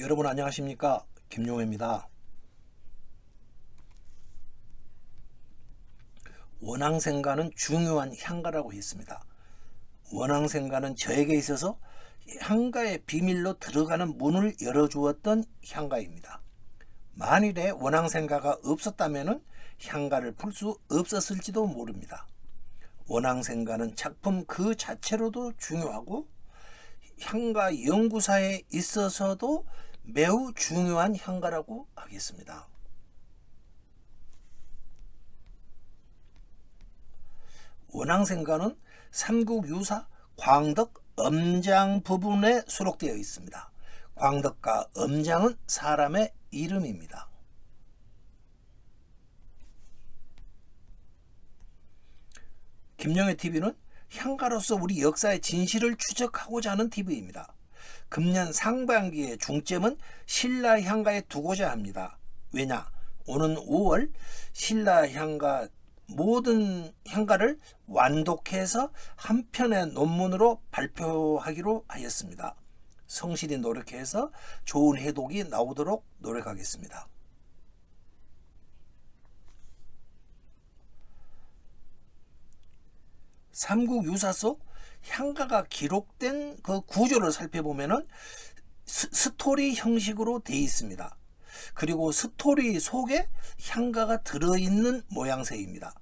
여러분 안녕하십니까 김용혜입니다. 원앙생가는 중요한 향가라고 했습니다. 원앙생가는 저에게 있어서 향가의 비밀로 들어가는 문을 열어주었던 향가입니다. 만일에 원앙생가가 없었다면 향가를 풀 수 없었을지도 모릅니다. 원앙생가는 작품 그 자체로도 중요하고 향가 연구사에 있어서도 매우 중요한 향가라고 하겠습니다. 원앙생가는 삼국유사 광덕 엄장 부분에 수록되어 있습니다. 광덕과 엄장은 사람의 이름입니다. 김영애 TV는 향가로서 우리 역사의 진실을 추적하고자 하는 TV입니다. 금년 상반기의 중점은 신라 향가에 두고자 합니다. 왜냐? 오는 5월 신라 향가 모든 향가를 완독해서 한 편의 논문으로 발표하기로 하였습니다. 성실히 노력해서 좋은 해독이 나오도록 노력하겠습니다. 삼국 유사 속 향가가 기록된 그 구조를 살펴보면은 스, 스토리 형식으로 되어 있습니다. 그리고 스토리 속에 향가가 들어있는 모양새입니다.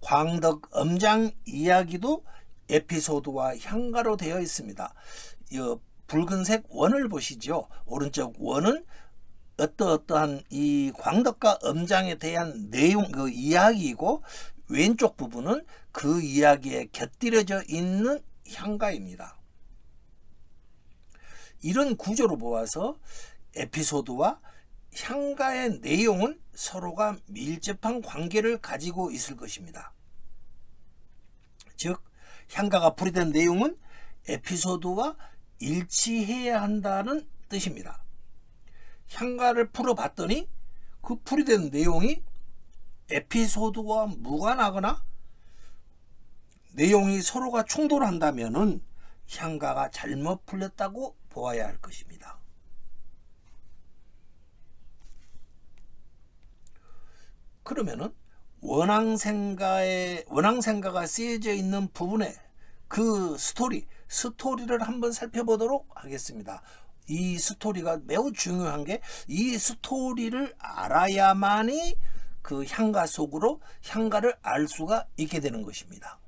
광덕 엄장 이야기도 에피소드와 향가로 되어 있습니다. 이 붉은색 원을 보시죠. 오른쪽 원은 어떠어떠한 이 광덕과 엄장에 대한 내용 그 이야기이고 왼쪽 부분은 그 이야기에 곁들여져 있는 향가입니다. 이런 구조로 보아서 에피소드와 향가의 내용은 서로가 밀접한 관계를 가지고 있을 것입니다. 즉, 향가가 풀이된 내용은 에피소드와 일치해야 한다는 뜻입니다. 향가를 풀어봤더니 그 풀이된 내용이 에피소드와 무관하거나 내용이 서로가 충돌한다면은 향가가 잘못 풀렸다고 보아야 할 것입니다. 그러면은 원앙생가의 원앙생가가 쓰여져 있는 부분에 그 스토리 스토리를 한번 살펴보도록 하겠습니다. 이 스토리가 매우 중요한 게 이 스토리를 알아야만이 그 향가 속으로 향가를 알 수가 있게 되는 것입니다.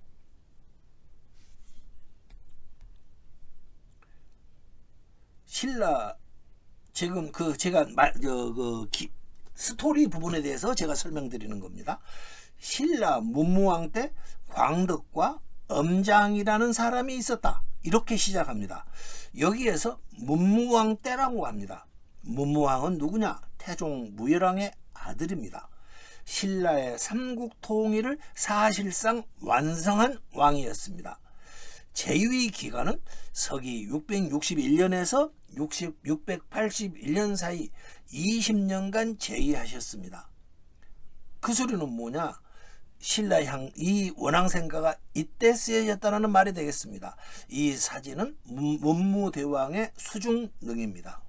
신라 지금 그 제가 말그 스토리 부분에 대해서 제가 설명드리는 겁니다. 신라 문무왕 때 광덕과 엄장이라는 사람이 있었다. 이렇게 시작합니다. 여기에서 문무왕 때라고 합니다. 문무왕은 누구냐? 태종 무열왕의 아들입니다. 신라의 삼국 통일을 사실상 완성한 왕이었습니다. 제위 기간은 서기 661년에서 60, 681년 사이 20년간 제위하셨습니다. 그 소리는 뭐냐? 신라향 이 원앙생가가 이때 쓰여졌다는 말이 되겠습니다. 이 사진은 문무대왕의 수중능입니다.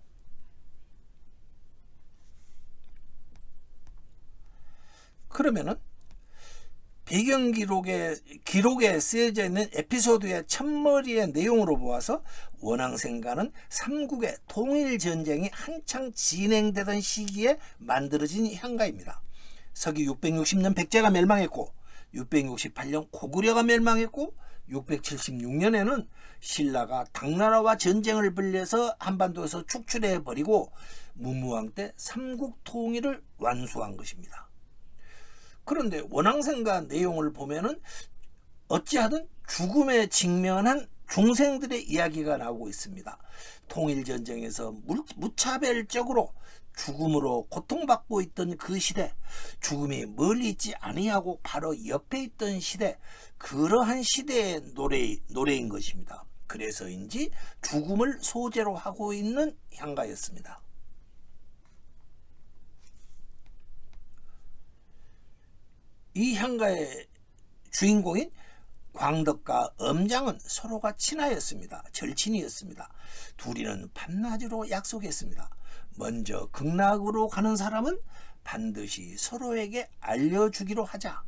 그러면은 배경 기록에 기록에 쓰여져 있는 에피소드의 첫머리의 내용으로 보아서 원앙생가는 삼국의 통일 전쟁이 한창 진행되던 시기에 만들어진 향가입니다. 서기 660년 백제가 멸망했고 668년 고구려가 멸망했고 676년에는 신라가 당나라와 전쟁을 벌려서 한반도에서 축출해 버리고 문무왕 때 삼국 통일을 완수한 것입니다. 그런데 원앙생가 내용을 보면은 어찌하든 죽음에 직면한 중생들의 이야기가 나오고 있습니다. 통일전쟁에서 무차별적으로 죽음으로 고통받고 있던 그 시대, 죽음이 멀리 있지 아니하고 바로 옆에 있던 시대, 그러한 시대의 노래, 노래인 것입니다. 그래서인지 죽음을 소재로 하고 있는 향가였습니다. 이 향가의 주인공인 광덕과 엄장은 서로가 친하였습니다. 절친이었습니다. 둘이는 밤낮으로 약속했습니다. 먼저 극락으로 가는 사람은 반드시 서로에게 알려주기로 하자.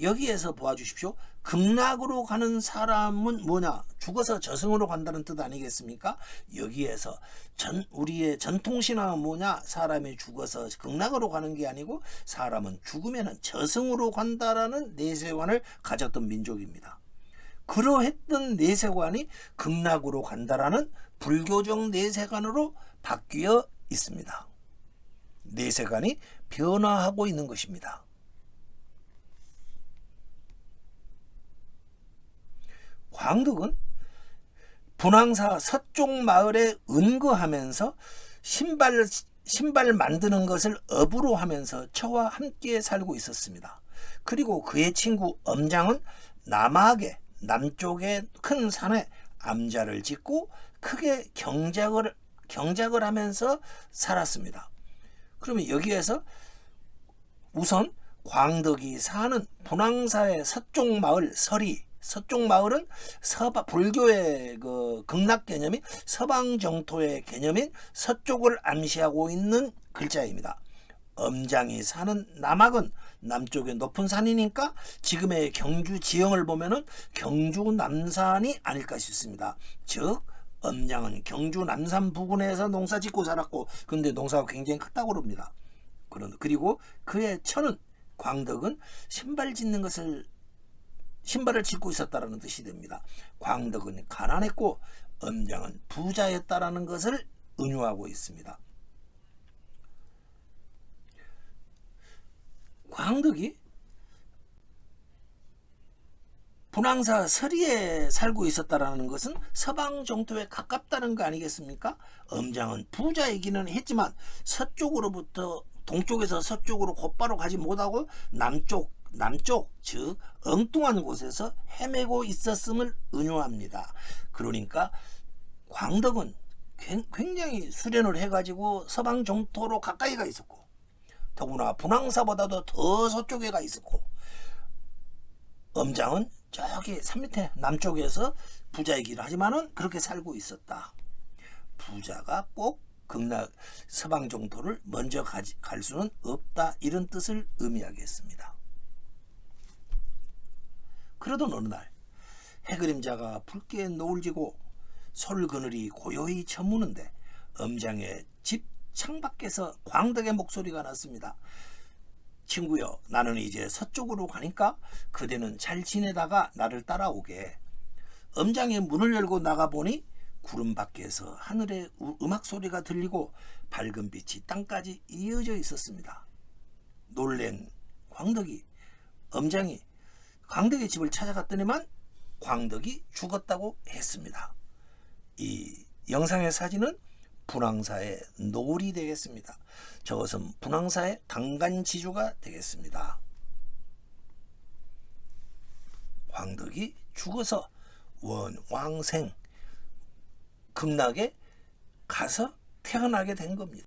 여기에서 보아주십시오. 극락으로 가는 사람은 뭐냐? 죽어서 저승으로 간다는 뜻 아니겠습니까? 여기에서 전 우리의 전통 신화는 뭐냐? 사람이 죽어서 극락으로 가는 게 아니고 사람은 죽으면 저승으로 간다라는 내세관을 가졌던 민족입니다. 그러했던 내세관이 극락으로 간다라는 불교적 내세관으로 바뀌어 있습니다. 내세관이 변화하고 있는 것입니다. 광덕은 분황사 서쪽 마을에 은거하면서 신발 신발 만드는 것을 업으로 하면서 저와 함께 살고 있었습니다. 그리고 그의 친구 엄장은 남하게 남쪽의 큰 산에 암자를 짓고 크게 경작을 경작을 하면서 살았습니다. 그러면 여기에서 우선 광덕이 사는 분황사의 서쪽 마을 설이 서쪽 마을은 서방 불교의 그 극락 개념이 서방 정토의 개념인 서쪽을 암시하고 있는 글자입니다. 엄장이 사는 남학은 남쪽의 높은 산이니까 지금의 경주 지형을 보면은 경주 남산이 아닐까 싶습니다. 즉 엄장은 경주 남산 부근에서 농사 짓고 살았고 근데 농사가 굉장히 크다고 그럽니다. 그런 그리고 그의 처는 광덕은 신발 짓는 것을 신발을 짓고 있었다라는 뜻이 됩니다. 광덕은 가난했고 엄장은 부자였다라는 것을 은유하고 있습니다. 광덕이 분황사 서리에 살고 있었다라는 것은 서방 정토에 가깝다는 거 아니겠습니까? 엄장은 부자이기는 했지만 서쪽으로부터 동쪽에서 서쪽으로 곧바로 가지 못하고 남쪽 남쪽 즉 엉뚱한 곳에서 헤매고 있었음을 은유합니다. 그러니까 광덕은 굉장히 수련을 해가지고 서방 정토로 가까이가 있었고 더구나 분황사보다도 더 서쪽에 가 있었고 엄장은 저기 산 밑에 남쪽에서 부자이기를 하지만은 그렇게 살고 있었다. 부자가 꼭 극락 서방 정토를 먼저 가지, 갈 수는 없다 이런 뜻을 의미하겠습니다. 그러던 어느 날 해그림자가 붉게 노을 지고 솔 그늘이 고요히 저무는데 엄장의 집 창밖에서 광덕의 목소리가 났습니다. 친구여 나는 이제 서쪽으로 가니까 그대는 잘 지내다가 나를 따라오게. 엄장의 문을 열고 나가보니 구름 밖에서 하늘의 음악 소리가 들리고 밝은 빛이 땅까지 이어져 있었습니다. 놀랜 광덕이 엄장이 광덕의 집을 찾아갔더니만 광덕이 죽었다고 했습니다. 이 영상의 사진은 분황사의 노을이 되겠습니다. 저것은 분황사의 당간지주가 되겠습니다. 광덕이 죽어서 원왕생 극락에 가서 태어나게 된 겁니다.